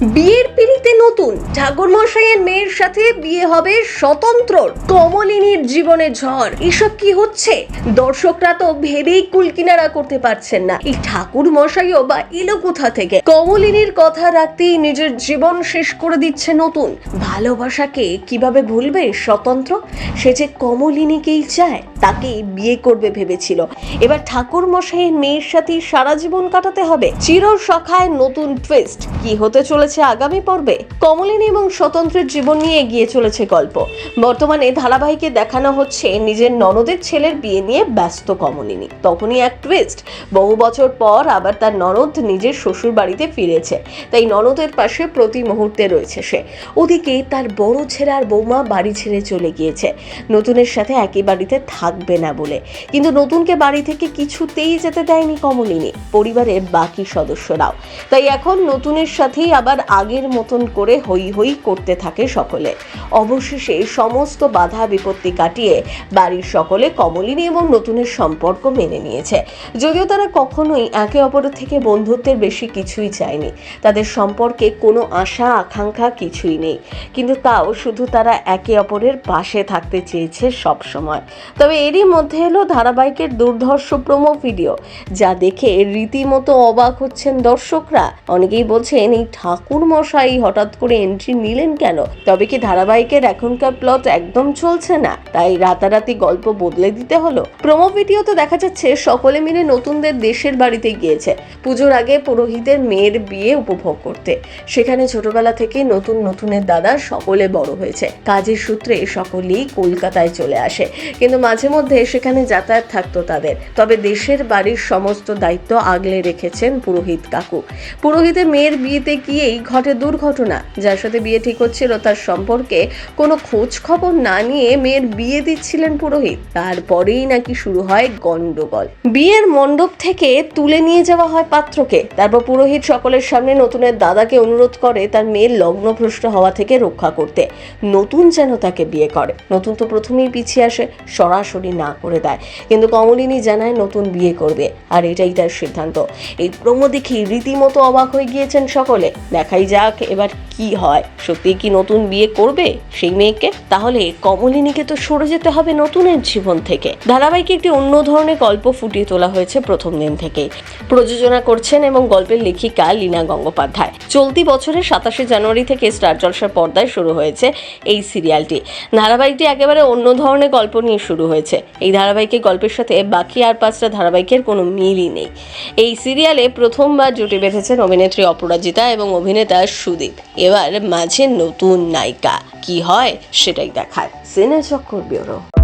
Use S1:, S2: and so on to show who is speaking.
S1: বিয়ের পিড়িতে নতুন। ঠাকুর মশাইয়ের মেয়ের সাথে বিয়ে হবে স্বতন্ত্র কমলিনীর জীবনে ঝড়। এসব কি হচ্ছে? দর্শকরা তো ভেবেই কুলকিনারা করতে পারছেন না। এই ঠাকুর মশাইও বা এলো কোথা থেকে? কমলিনীর কথা রাখতেই নিজের জীবন শেষ করে দিচ্ছে নতুন। ভালোবাসাকে কীভাবে ভুলবে স্বতন্ত্র? সে যে কমলিনীকেই চায়। তাকে বিয়ে করবে ভেবেছিল। এবার ঠাকুর মশাইয়ের মেয়ের সাথে সারা জীবন কাটাতে হবে। চির সখায় নতুন টুইস্ট কি হতে চলেছে আগামী পর্বে? কমলিনী এবং স্বতন্ত্রের জীবন নিয়ে এগিয়ে চলেছে গল্প। বর্তমানে ধারাবাহিকে দেখানো হচ্ছে নিজের ননদের ছেলের বিয়ে নিয়ে ব্যস্ত কমলিনী। তখনই এক টুইস্ট বহু বছর পর আবার তার ননদ নিজের শ্বশুর বাড়িতে ফিরেছে। তাই ননদের পাশে প্রতি মুহূর্তে রয়েছে সে। ওদিকে তার বড় ছেলে আর বৌমা বাড়ি ছেড়ে চলে গিয়েছে। নতুনের সাথে একই বাড়িতে থাকবে না বলে। কিন্তু নতুনকে বাড়ি থেকে কিছুতেই যেতে দেয়নি কমলিনী, পরিবারের বাকি সদস্যরাও। তাই এখন নতুনের সাথেই আবার আগের মতন করে হই হই করতে থাকে সকলে। অবশেষে সমস্ত বাধা বিপত্তি কাটিয়ে বাড়ির সকলে কমলিনী এবং নতুনের সম্পর্ক মেনে নিয়েছে। যদিও তারা কখনোই একে অপরের থেকে বন্ধুত্বের বেশি কিছুই চায়নি। তাদের সম্পর্কে কোনো আশা, আকাঙ্ক্ষা কিছুই নেই। কিন্তু তাও শুধু তারা একে অপরের পাশে থাকতে চেয়েছে সব সময় তবে এরই মধ্যে এলো ধারাবাহিকের দুর্ধর্ষ প্রোমো ভিডিও, যা দেখে রীতিমতো অবাক হচ্ছেন দর্শকরা। অনেকেই বলছেন, এই ঠাকুর মশাই হঠাৎ করে এন্ট্রি নিলেন কেন? তবে কি ধারাবাহিকের এখনকার প্লট একদম চলছে না? তাই রাতারাতি গল্প বদলে দিতে হলো। প্রোমো ভিডিওতে দেখা যাচ্ছে, সকলে মিলে নতুনদের দেশের বাড়িতে গিয়েছে। পুজোর আগে পুরোহিতের মেয়ের বিয়ে উপভোগ করতে। সেখানে ছোটবেলা থেকে নতুন নতুনের দাদা সকলে বড় হয়েছে। কাজের সূত্রে সকলেই কলকাতায় চলে আসে। কিন্তু মাঝে মধ্যে সেখানে যাতায়াত থাকতো তাদের। তবে দেশের বাড়ির সমস্ত দায়িত্ব আগলে রেখেছেন পুরোহিত কাকু। পুরোহিতের মেয়ের বিয়েতে গিয়েই ঘটে দুর্ঘটনা, যার সাথে বিয়ে ঠিক হচ্ছিল তার সম্পর্কে কোনো খোঁজ খবর না নিয়ে মেয়ের বিয়ে দিচ্ছিলেন পুরোহিত। তারপরেই নাকি শুরু হয় গন্ডগোল বিয়ের মণ্ডপ থেকে তুলে নিয়ে যাওয়া হয় পাত্রকে। তারপর পুরোহিত সকলের সামনে নতুনের দাদাকে অনুরোধ করে তার মেয়ের লগ্নভ্রষ্ট হওয়া থেকে রক্ষা করতে। নতুন যেন তাকে বিয়ে করে। নতুন তো প্রথমেই পিছিয়ে আসে, সরাসরি না করে দেয়। কিন্তু কমলিনী জানায় নতুন বিয়ে করবে, আর এটাই তার সিদ্ধান্ত। এই প্রমো দেখি রীতিমতো অবাক হয়ে গিয়েছেন সকলে। দেখাই যাক এবার কি হয়। সত্যি কি নতুন বিয়ে করবে সেই মেয়েকে? তাহলে কমলিনীকে তো সরে যেতে হবে নতুনের জীবন থেকে। ধারাবাহিকে একটি অন্য ধরনের গল্প ফুটিয়ে তোলা হয়েছে প্রথম দিন থেকে প্রযোজনা করছেন এবং গল্পের লেখিকা লীনা গঙ্গোপাধ্যায়। চলতি বছরের সাতাশে জানুয়ারি থেকে স্টার জলসার পর্দায় শুরু হয়েছে এই সিরিয়ালটি। ধারাবাহিকটি একেবারে অন্য ধরনের গল্প নিয়ে শুরু হয়েছে। এই ধারাবাহিকের গল্পের সাথে বাকি আর পাঁচটা ধারাবাহিকের কোনো মিলই নেই। এই সিরিয়ালে প্রথমবার জুটি বেঁধেছেন অভিনেত্রী অপরাজিতা এবং অভিনেতা সুদীপ। এবার মাঝে নতুন নায়িকা। কি হয় সেটাই দেখায় সিনে চক্কর ব্যুরো।